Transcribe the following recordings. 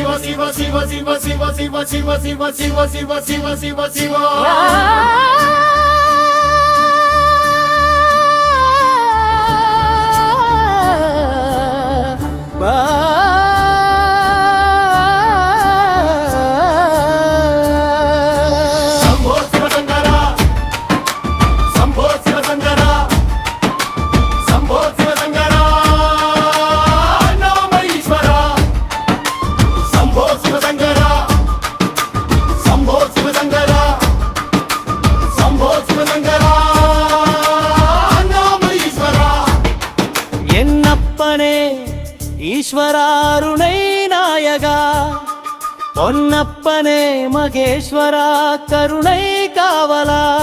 சிவ சிவ சிவ சிவ சிவ சிவ சிவ சிவ சிவ சிவ சிவ சிவ சிவா ஈஸ்வராருணை நாயகா. பொன்னப்பனே மகேஸ்வரா கருணை காவலா.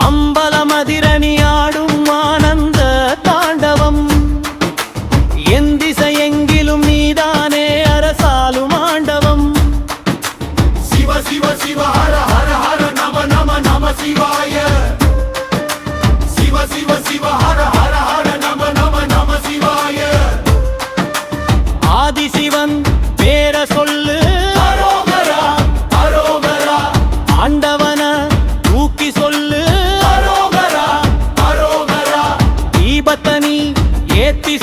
அம்பலமதிரணி ஆடும் ஆனந்த தாண்டவம். என் திசையெங்கிலும் நீதானே அரசாலும் ஆண்டவம். சிவ சிவ சிவ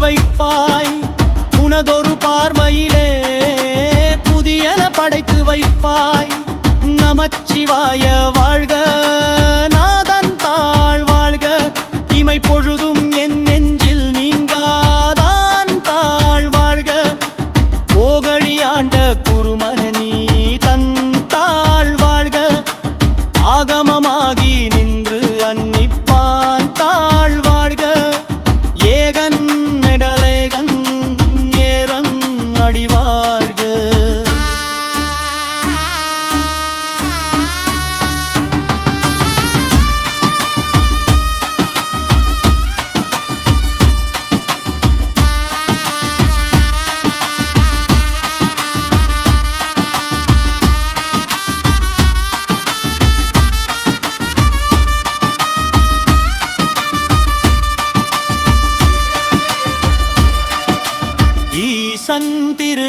வைப்பாய். உனதொரு பார்வையிலே புதியன படைத்து வைப்பாய். நமச்சிவாய வாழ்க நாதன் தாழ் வாழ்க. இமை பொழுது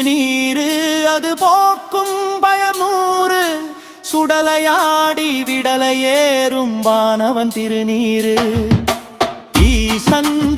நீரு அது போக்கும் பயமூறு சுடலையாடி விடலையேறும் வானவன் திருநீரு. ஈசன்